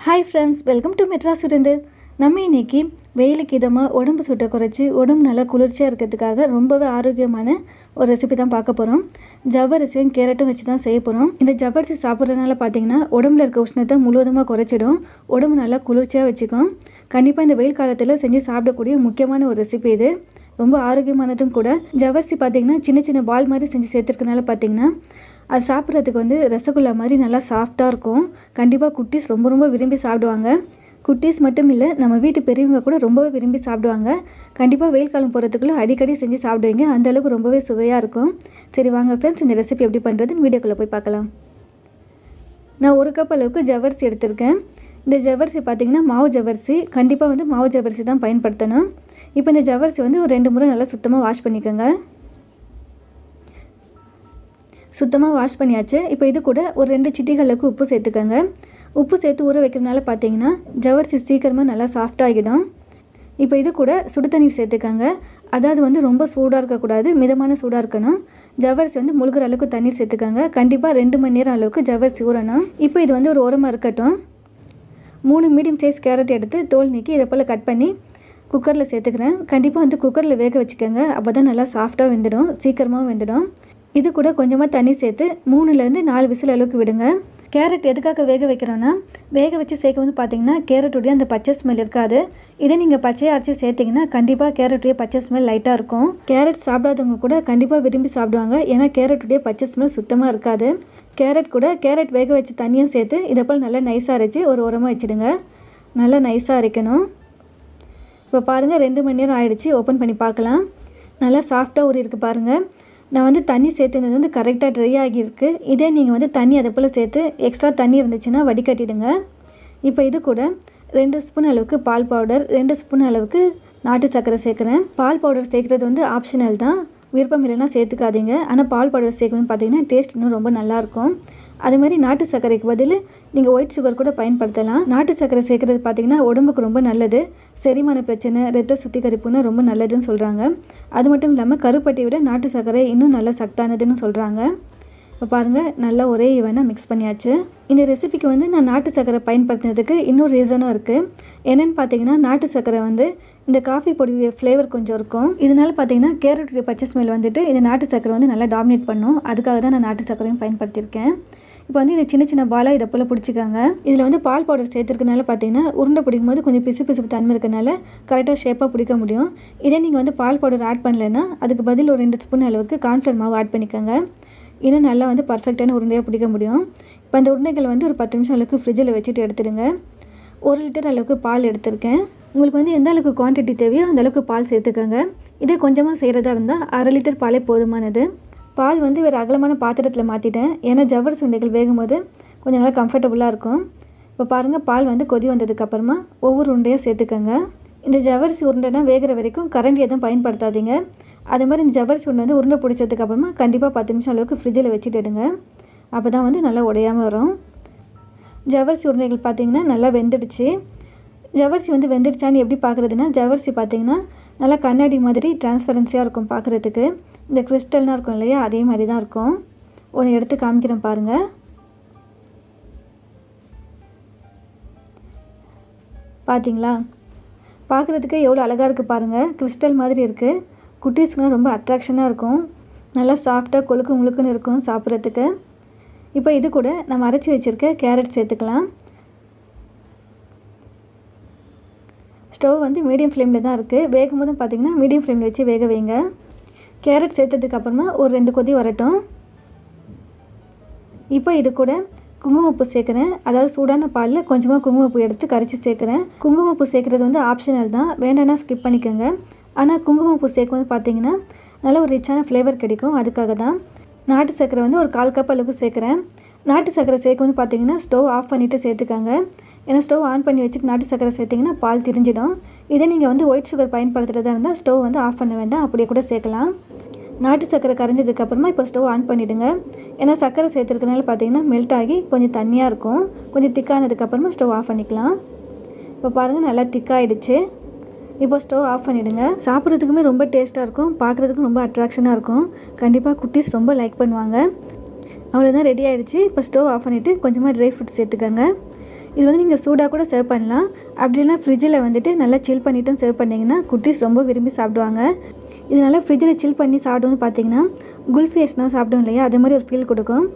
Hi friends welcome to Madras இருந்து நம்ம இன்னைக்கு வெயிலுக்கு இதமாக உடம்பு சுட்டை குறைச்சி உடம்பு நல்லா குளிர்ச்சியாக இருக்கிறதுக்காக ரொம்பவே ஆரோக்கியமான ஒரு ரெசிபி தான் பார்க்க போகிறோம் ஜவ்வரிசியும் கேரட்டும் வச்சு தான் செய்ய போகிறோம் இந்த ஜவ்வரிசி சாப்பிட்றதுனால பார்த்தீங்கன்னா உடம்புல இருக்க உஷ்ணத்தை முழுவதுமாக குறைச்சிடும். உடம்பு நல்லா குளிர்ச்சியாக வச்சுக்கும். கண்டிப்பாக இந்த வெயில் காலத்தில் செஞ்சு சாப்பிடக்கூடிய முக்கியமான ஒரு ரெசிபி இது. ரொம்ப ஆரோக்கியமானதும் கூட. ஜவ்வரிசி பார்த்தீங்கன்னா சின்ன சின்ன பால் மாதிரி செஞ்சு சேர்த்துருக்கனால பார்த்தீங்கன்னா அது சாப்பிட்றதுக்கு வந்து ரசகுல்லா மாதிரி நல்லா சாஃப்டாக இருக்கும். கண்டிப்பாக குட்டீஸ் ரொம்ப ரொம்ப விரும்பி சாப்பிடுவாங்க. குட்டீஸ் மட்டும் இல்லை நம்ம வீட்டு பெரியவங்க கூட ரொம்பவே விரும்பி சாப்பிடுவாங்க. கண்டிப்பாக வெயில் காலம் போகிறதுக்குள்ளே அடிக்கடி செஞ்சு சாப்பிடுவீங்க. அந்த அளவுக்கு ரொம்பவே சுவையாக இருக்கும். சரி வாங்க ஃப்ரெண்ட்ஸ் இந்த ரெசிபி எப்படி பண்ணுறதுன்னு வீடியோக்குள்ளே போய் பார்க்கலாம். நான் ஒரு கப் அளவுக்கு ஜவ்வரிசி எடுத்திருக்கேன். இந்த ஜவர்சி பார்த்திங்கன்னா மாவு ஜவ்வரிசி. கண்டிப்பாக வந்து மாவு ஜவர்சி தான் பயன்படுத்தணும். இப்போ இந்த ஜவர்சி வந்து ஒரு ரெண்டு முறை நல்லா சுத்தமாக வாஷ் பண்ணிக்கோங்க. சுத்தமாக வாஷ் பண்ணியாச்சு. இப்போ இது கூட ஒரு ரெண்டு சிட்டிகளுக்கு உப்பு சேர்த்துக்கோங்க. உப்பு சேர்த்து ஊற வைக்கிறதுனால பார்த்தீங்கன்னா ஜவரிசி சீக்கிரமாக நல்லா சாஃப்டாகிடும் இப்போ இது கூட சுடு தண்ணீர் சேர்த்துக்கோங்க. அதாவது வந்து ரொம்ப சூடாக இருக்கக்கூடாது மிதமான சூடாக இருக்கணும். ஜவரிசி வந்து முழுகிற அளவுக்கு தண்ணீர் சேர்த்துக்கோங்க. கண்டிப்பாக ரெண்டு மணி நேரம் அளவுக்கு ஜவரிசி ஊறணும். இப்போ இது வந்து ஒரு உரமாக இருக்கட்டும். மூணு மீடியம் சைஸ் கேரட் எடுத்து தோல் நீக்கி இதை போல் கட் பண்ணி குக்கரில் சேர்த்துக்கிறேன். கண்டிப்பாக வந்து குக்கரில் வேக வச்சுக்கோங்க. அப்போ தான் நல்லா சாஃப்டாக வெந்துடும். சீக்கிரமாக வெந்துடும். இது கூட கொஞ்சமாக தண்ணி சேர்த்து மூணுலேருந்து நாலு விசில் அளவுக்கு விடுங்க. கேரட் எதுக்காக வேக வைக்கிறோன்னா வேக வச்சு சேர்க்க வந்து பார்த்தீங்கன்னா கேரட்டுடைய அந்த பச்சை ஸ்மெல் இருக்காது. இதே நீங்கள் பச்சையாக அரைச்சி சேர்த்திங்கன்னா கண்டிப்பாக கேரட்டுடைய பச்சை ஸ்மெல் லைட்டாக இருக்கும். கேரட் சாப்பிடாதவங்க கூட கண்டிப்பாக விரும்பி சாப்பிடுவாங்க. ஏன்னா கேரட்டுடைய பச்சை ஸ்மெல் சுத்தமாக இருக்காது. கேரட் கூட கேரட் வேக வச்சு தண்ணியும் சேர்த்து இதை போல் நல்லா நைஸாக அரைச்சி ஒரு உரமாக வச்சுடுங்க. நல்லா நைஸாக அரைக்கணும். இப்போ பாருங்கள் ரெண்டு மணி நேரம் ஆயிடுச்சு. ஓப்பன் பண்ணி பார்க்கலாம். நல்லா சாஃப்டாக ஊறி இருக்குது பாருங்கள் நான் வந்து தண்ணி சேர்த்துனது வந்து கரெக்டாக ட்ரை ஆகியிருக்கு. இதே நீங்கள் வந்து தண்ணி அதை போல் சேர்த்து எக்ஸ்ட்ரா தண்ணி இருந்துச்சுன்னா வடிகட்டிடுங்க. இப்போ இது கூட ரெண்டு ஸ்பூன் அளவுக்கு பால் பவுடர் ரெண்டு ஸ்பூன் அளவுக்கு நாட்டு சர்க்கரை சேர்க்குறேன். பால் பவுடர் சேர்க்குறது வந்து ஆப்ஷனல் தான். விருப்பம் இல்லைன்னா சேர்த்துக்காதீங்க. ஆனால் பால் பவுடர் சேர்க்கணும்னு பார்த்தீங்கன்னா டேஸ்ட் இன்னும் ரொம்ப நல்லாயிருக்கும். அது மாதிரி நாட்டு சர்க்கரைக்கு பதில் நீங்கள் ஒயிட் சுகர் கூட பயன்படுத்தலாம். நாட்டு சர்க்கரை சேர்க்குறது பார்த்திங்கன்னா உடம்புக்கு ரொம்ப நல்லது. செரிமான பிரச்சனை ரத்த சுத்திகரிப்புன்னு ரொம்ப நல்லதுன்னு சொல்கிறாங்க அது மட்டும் இல்லாமல் கருப்பட்டியை விட நாட்டு சர்க்கரை இன்னும் நல்ல சத்தானதுன்னு சொல்கிறாங்க இப்போ பாருங்கள் நல்லா ஒரே ஈவனாக மிக்ஸ் பண்ணியாச்சு. இந்த ரெசிபிக்கு வந்து நான் நாட்டு சர்க்கரை பயன்படுத்தினதுக்கு இன்னொரு ரீசனும் இருக்குது என்னென்னு பார்த்தீங்கன்னா நாட்டு சர்க்கரை வந்து இந்த காஃபி பொடியுடைய ஃப்ளேவர் கொஞ்சம் இருக்கும். இதனால் பார்த்தீங்கன்னா கேரட்டுடைய பச்சை ஸ்மெல் வந்துட்டு இந்த நாட்டு சர்க்கரை வந்து நல்லா டாமினேட் பண்ணும். அதுக்காக தான் நான் நாட்டு சர்க்கரையும் பயன்படுத்தியிருக்கேன். இப்போ வந்து இது சின்ன சின்ன பாலாக இதை போல் பிடிச்சிக்காங்க. இதில் வந்து பால் பவுடர் சேர்த்துருக்கனால பார்த்தீங்கன்னா உருண்டை பிடிக்கும் போது கொஞ்சம் பிசு பிசுப்பு தன்மை இருக்கனால கரெக்டாக ஷேப்பாக பிடிக்க முடியும். இதே நீங்கள் வந்து பால் பவுடர் ஆட் பண்ணலைன்னா அதுக்கு பதில் ஒரு ரெண்டு ஸ்பூன் அளவுக்கு கார்ன்ஃப்ளவர் மாவு ஆட் பண்ணிக்கோங்க. இன்னும் நல்லா வந்து பர்ஃபெக்டான உருண்டையாக பிடிக்க முடியும். இப்போ அந்த உருண்டைகள் வந்து ஒரு பத்து நிமிஷம் அளவுக்கு ஃப்ரிட்ஜில் வச்சுட்டு எடுத்துடுங்க. ஒரு லிட்டர் அளவுக்கு பால் எடுத்திருக்கேன். உங்களுக்கு வந்து எந்த அளவுக்கு குவான்டிட்டி தேவையோ அந்த அளவுக்கு பால் சேர்த்துக்கோங்க. இதே கொஞ்சமாக செய்கிறதா இருந்தால் அரை லிட்டர் பாலே போதுமானது. பால் வந்து வேறு அகலமான பாத்திரத்தில் மாற்றிட்டேன் ஏன்னா ஜவ்வர் சுண்டைகள் வேகும்போது கொஞ்சம் நல்லா கம்ஃபர்டபுளாக இருக்கும். இப்போ பாருங்கள் பால் வந்து கொதி வந்ததுக்கப்புறமா ஒவ்வொரு உருண்டையாக சேர்த்துக்கோங்க. இந்த ஜவ்வரிசி உருண்டைனா வேகிற வரைக்கும் கரண்டி எதுவும் பயன்படுத்தாதீங்க. அதே மாதிரி இந்த ஜவ்வரிசி உருண்டை வந்து உருண்டை பிடிச்சதுக்கப்புறமா கண்டிப்பாக பத்து நிமிஷம் அளவுக்கு ஃப்ரிட்ஜில் வச்சுட்டுடுங்க அப்போ தான் வந்து நல்லா உடையாமல் வரும். ஜவ்வரிசி உருண்டைகள் பார்த்திங்கன்னா நல்லா வெந்துடுச்சு. ஜவ்வரிசி வந்து வெந்துடுச்சான்னு எப்படி பார்க்குறதுனா ஜவ்வரிசி பார்த்திங்கன்னா நல்லா கண்ணாடி மாதிரி டிரான்ஸ்பரன்சியாக இருக்கும் பார்க்குறதுக்கு இந்த கிறிஸ்டல்னால் இருக்கும் இல்லையா அதே மாதிரி தான் இருக்கும். ஒன்று எடுத்து காமிக்கிறேன் பாருங்கள் பார்த்தீங்களா பார்க்குறதுக்கு எவ்வளோ அழகாக இருக்குது பாருங்கள் கிறிஸ்டல் மாதிரி இருக்குது குட்டீஸ்க்குலாம் ரொம்ப அட்ராக்ஷனாக இருக்கும். நல்லா சாஃப்டாக கொழுக்கு முழுக்குன்னு இருக்கும் சாப்பிட்றதுக்கு. இப்போ இது கூட நம்ம அரைச்சி வச்சுருக்க கேரட் சேர்த்துக்கலாம். ஸ்டவ் வந்து மீடியம் ஃப்ளேமில் தான் இருக்குது வேகும் போதும் பார்த்திங்கன்னா மீடியம் ஃப்ளேமில் வச்சு வேக வைங்க. கேரட் சேர்த்ததுக்கப்புறமா ஒரு ரெண்டு கொதி வரட்டும். இப்போ இது கூட குங்குமப்பூ சேர்க்குறேன். அதாவது சூடான பாலில் கொஞ்சமாக குங்குமப்பூ எடுத்து கரைச்சி சேர்க்குறேன். குங்குமப்பூ சேர்க்குறது வந்து ஆப்ஷனல் தான். வேண்டாம்னா ஸ்கிப் பண்ணிக்கோங்க. ஆனால் குங்குமப்பூ சேர்க்கும்போது பார்த்தீங்கன்னா நல்ல ஒரு ரிச்சான ஃப்ளேவர் கிடைக்கும். அதுக்காக தான் நாட்டு சர்க்கரை வந்து ஒரு கால் கப் அளவுக்கு சேர்க்குறேன். நாட்டு சர்க்கரை சேர்க்கும்போது பார்த்தீங்கன்னா ஸ்டவ் ஆஃப் பண்ணிவிட்டு சேர்த்துக்காங்க. ஏன்னா ஸ்டவ் ஆன் பண்ணி வச்சுட்டு நாட்டு சர்க்கரை சேர்த்திங்கன்னா பால் திரிஞ்சிடும். இதே நீங்கள் வந்து ஒயிட் சுகர் பயன்படுத்துகிறதா இருந்தால் ஸ்டவ் வந்து ஆஃப் பண்ண வேண்டாம். அப்படியே கூட சேர்க்கலாம். நாட்டு சர்க்கரை கரைஞ்சதுக்கப்புறமா இப்போ ஸ்டவ் ஆன் பண்ணிவிடுங்க ஏன்னா சர்க்கரை சேர்த்துருக்கனால பார்த்தீங்கன்னா மெல்ட் ஆகி கொஞ்சம் தண்ணியாக இருக்கும். கொஞ்சம் திக்கானதுக்கப்புறமா ஸ்டவ் ஆஃப் பண்ணிக்கலாம். இப்போ பாருங்கள் நல்லா திக்காகிடுச்சு இப்போ ஸ்டவ் ஆஃப் பண்ணிவிடுங்க சாப்பிட்றதுக்குமே ரொம்ப டேஸ்ட்டாக இருக்கும். பார்க்குறதுக்கும் ரொம்ப அட்ராக்ஷனாக இருக்கும். கண்டிப்பாக குட்டீஸ் ரொம்ப லைக் பண்ணுவாங்க. அவ்வளோதான் ரெடி ஆகிடுச்சு இப்போ ஸ்டவ் ஆஃப் பண்ணிவிட்டு கொஞ்சமாக ட்ரை ஃப்ரூட்ஸ் சேர்த்துக்கோங்க. இது வந்து நீங்கள் சூடாக கூட சர்வ் பண்ணலாம். அப்படி இல்லைனா ஃப்ரிட்ஜில் வந்துட்டு நல்லா சில் பண்ணிவிட்டும் சர்வ் பண்ணிங்கன்னா குட்டீஸ் ரொம்ப விரும்பி சாப்பிடுவாங்க. இதனால் ஃப்ரிட்ஜில் சில் பண்ணி சாப்பிடுவோம்னு பார்த்தீங்கன்னா குல்ஃபி ஐஸ்லாம் சாப்பிடும் இல்லையா? அதே மாதிரி ஒரு ஃபீல் கொடுக்கும்.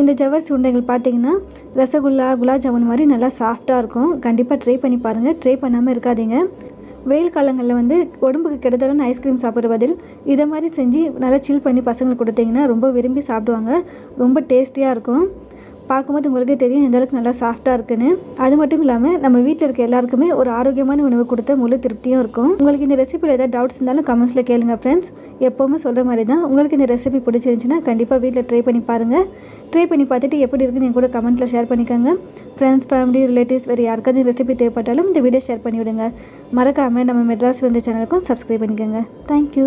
இந்த ஜவ்வரிசி உண்டைகள் பார்த்தீங்கன்னா ரசகுல்லா குலாப் ஜாமுன் மாதிரி நல்லா சாஃப்டாக இருக்கும். கண்டிப்பாக ட்ரை பண்ணி பாருங்கள் ட்ரை பண்ணாமல் இருக்காதீங்க. வெயில் காலங்களில் வந்து உடம்புக்கு கெடுதலான ஐஸ்கிரீம் சாப்பிட்ற பதில் இதை மாதிரி செஞ்சு நல்லா சில் பண்ணி பசங்களுக்கு கொடுத்தீங்கன்னா ரொம்ப விரும்பி சாப்பிடுவாங்க. ரொம்ப டேஸ்டியாக இருக்கும். பார்க்கும்போது உங்களுக்கே தெரியும் எந்தளவுக்கு நல்லா சாஃப்டாக இருக்குன்னு. அது மட்டும் இல்லாமல் நம்ம வீட்டில் இருக்க எல்லாருக்குமே ஒரு ஆரோக்கியமான உணவு கொடுத்த முழு திருப்தியும் இருக்கும். உங்களுக்கு இந்த ரெசிபியில் ஏதாவது டவுட்ஸ் இருந்தாலும் கமெண்ட்ஸில் கேளுங்க ஃப்ரெண்ட்ஸ் எப்போவுமே சொல்கிற மாதிரி தான் உங்களுக்கு இந்த ரெசிபி பிடிச்சிருந்துச்சுன்னா கண்டிப்பாக வீட்டில் ட்ரை பண்ணி பாருங்கள் ட்ரை பண்ணி பார்த்துட்டு எப்படி இருக்குன்னு என் கூட கமெண்ட்டில் ஷேர் பண்ணிக்கோங்க. ஃப்ரெண்ட்ஸ் ஃபேமிலி ரிலேட்டிவ்ஸ் வேறு யாருக்காவது ரெசிபி தேவைப்பட்டாலும் இந்த வீடியோ ஷேர் பண்ணிவிடுங்க. மறக்காமல் நம்ம மெட்ராஸ் வந்து சேனலுக்கும் சப்ஸ்கிரைப் பண்ணிக்கோங்க. தேங்க்யூ